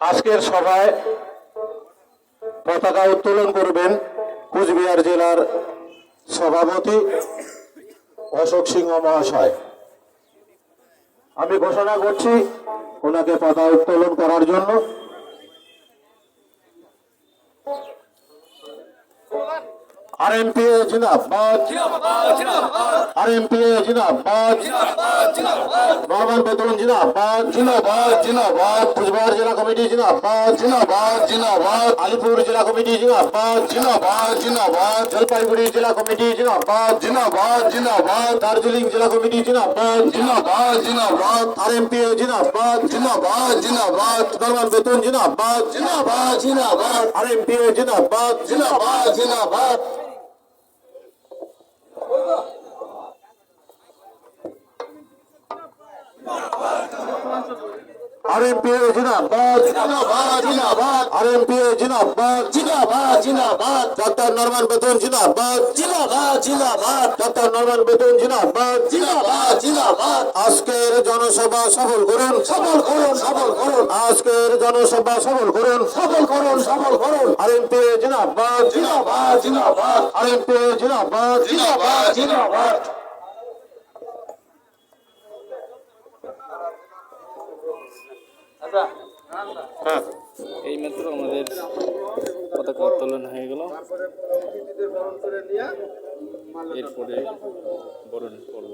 আজকের সভায় পতাকা উত্তোলন করবেন কুচবিহার জেলার সভাপতি অশোক সিংহ মহাশয়। আমি ঘোষণা করছি ওনাকে পতাকা উত্তোলন করার জন্য। আর এম পি জিন্দাবাদ। আর এম পি জিন্দাবাদ। নরমান বেতন জিন্দাবাদ। জিন্দাবাদ জিন্দাবাদ। কুচবিহার জেলা কমিটি জিন্দাবাদ। জিন্দাবাদ জিন্দাবাদ। আলিপুর জেলা কমিটি জিন্দাবাদ। জিন্দাবাদ জিন্দাবাদ। জলপাইগুড়ি জেলা কমিটি জিন্দাবাদ। জিন্দাবাদ জিন্দাবাদ। দার্জিলিং জেলা কমিটি জিন্দাবাদ। জিন্দাবাদ জিন্দাবাদ। আর এম পি জিন্দাবাদ। জিন্দাবাদ জিন্দাবাদ। নরমান বেতন জিন্দাবাদ। জিন্দাবাদ জিন্দাবাদ। আর এম পি জিন্দাবাদ। জিন্দাবাদ জিন্দাবাদ। আরএমপি জিন্দাবাদ জিন্দাবাদ জিন্দাবাদ। আরএমপি জিন্দাবাদ জিন্দাবাদ জিন্দাবাদ। ডাক্তার নরমান বেতন জিন্দাবাদ। জিন্দাবাদ জিন্দাবাদ। ডাক্তার নরমান বেতন জিন্দাবাদ। জিন্দাবাদ জিন্দাবাদ। আজকের জনসভা সফল করুন। সফল করুন সফল করুন। আজকের জনসভা সফল করুন। সফল করুন সফল করুন। আরএমপি জিন্দাবাদ জিন্দাবাদ জিন্দাবাদ। আরএমপি জিন্দাবাদ জিন্দাবাদ জিন্দাবাদ। হ্যাঁ। এই মাত্র আমাদের পতাকা উত্তোলন হয়ে গেল। এরপরে বরণ করব।